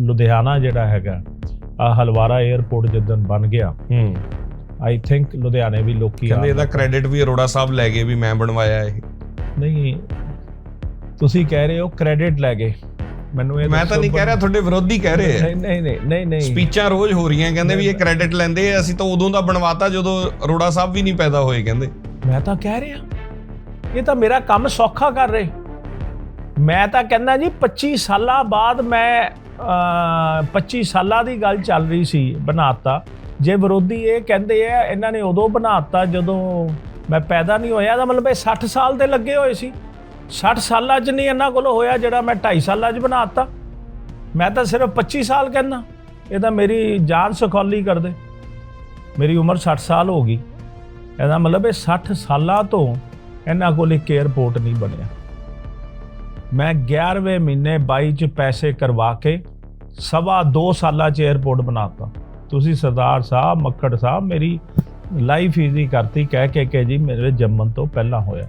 ਲੁਧਿਆਣਾ ਜਿਹੜਾ ਹੈਗਾ ਆ ਹਲਵਾਰਾ 에ਅਰਪੋਰਟ ਜਿੱਦਣ ਬਣ ਗਿਆ ਹੂੰ। ਆਈ ਥਿੰਕ ਲੁਧਿਆਣੇ ਵੀ ਲੋਕੀ ਕਹਿੰਦੇ ਇਹਦਾ ਕ੍ਰੈਡਿਟ ਵੀ ਅਰੋੜਾ ਸਾਹਿਬ ਲੈ ਗਏ ਵੀ ਮੈਂ ਬਣਵਾਇਆ ਇਹ। ਨਹੀਂ ਤੁਸੀਂ ਕਹਿ ਰਹੇ ਹੋ ਕ੍ਰੈਡਿਟ ਲੈ ਗਏ। ਮੈਨੂੰ ਇਹ ਮੈਂ ਤਾਂ ਨਹੀਂ ਕਹਿ ਰਿਹਾ ਤੁਹਾਡੇ ਵਿਰੋਧੀ ਕਹਿ ਰਹੇ ਆ। ਨਹੀਂ ਨਹੀਂ ਨਹੀਂ ਨਹੀਂ ਨਹੀਂ। ਸਪੀਚਾਂ ਰੋਜ਼ ਹੋ ਰਹੀਆਂ ਕਹਿੰਦੇ ਵੀ ਇਹ ਕ੍ਰੈਡਿਟ ਲੈਂਦੇ ਆ ਅਸੀਂ ਤਾਂ ਉਦੋਂ ਦਾ ਬਣਵਾਤਾ ਜਦੋਂ ਅਰੋੜਾ ਸਾਹਿਬ ਵੀ ਨਹੀਂ ਪੈਦਾ ਹੋਏ ਕਹਿੰਦੇ। ਮੈਂ ਤਾਂ ਕਹਿ ਰਿਹਾ ਇਹ ਤਾਂ ਮੇਰਾ ਕੰਮ ਸੌਖਾ ਕਰ ਰਹੇ। ਮੈਂ ਤਾਂ ਕਹਿੰਦਾ ਜੀ 25 ਸਾਲਾਂ ਬਾਅਦ ਮੈਂ 25 ਸਾਲਾਂ ਦੀ ਗੱਲ ਚੱਲ ਰਹੀ ਸੀ ਬਣਾਤਾ। ਜੇ ਵਿਰੋਧੀ ਇਹ ਕਹਿੰਦੇ ਆ, ਇਹਨਾਂ ਨੇ ਉਦੋਂ ਬਣਾਤਾ ਜਦੋਂ ਮੈਂ ਪੈਦਾ ਨਹੀਂ ਹੋਇਆ, ਤਾਂ ਮਤਲਬ ਇਹ 60 ਸਾਲ ਦੇ ਲੱਗੇ ਹੋਏ ਸੀ। 60 ਸਾਲਾਂ 'ਚ ਨਹੀਂ ਇਹਨਾਂ ਕੋਲ ਹੋਇਆ ਜਿਹੜਾ ਮੈਂ 2.5 ਸਾਲਾਂ 'ਚ ਬਣਾਤਾ। ਮੈਂ ਤਾਂ ਸਿਰਫ 25 ਸਾਲ ਕਹਿੰਦਾ, ਇਹ ਤਾਂ ਮੇਰੀ ਜਾਨ ਸਖੌਲੀ ਕਰਦੇ। ਮੇਰੀ ਉਮਰ 60 ਸਾਲ ਹੋ ਗਈ। ਇਹਦਾ ਮਤਲਬ ਇਹ 60 ਸਾਲਾਂ ਤੋਂ ਇਹਨਾਂ ਕੋਲ ਇੱਕ 에ਅਰਪੋਰਟ ਨਹੀਂ ਬਣਿਆ। ਮੈਂ 11ਵੇਂ ਮਹੀਨੇ 22 ਚ ਪੈਸੇ ਕਰਵਾ ਕੇ ਸਵਾ 2 ਸਾਲਾਂ ਚ 에ਅਰਪੋਰਟ ਬਣਾਤਾ। ਤੁਸੀਂ ਸਰਦਾਰ ਸਾਹਿਬ, ਮੱਕੜ ਸਾਹਿਬ ਮੇਰੀ ਲਾਈਫ ਈਜ਼ੀ ਕਰਤੀ, ਕਹਿ ਕੇ ਕਿ ਜੀ ਮੇਰੇ ਜੰਮਣ ਤੋਂ ਪਹਿਲਾਂ ਹੋਇਆ।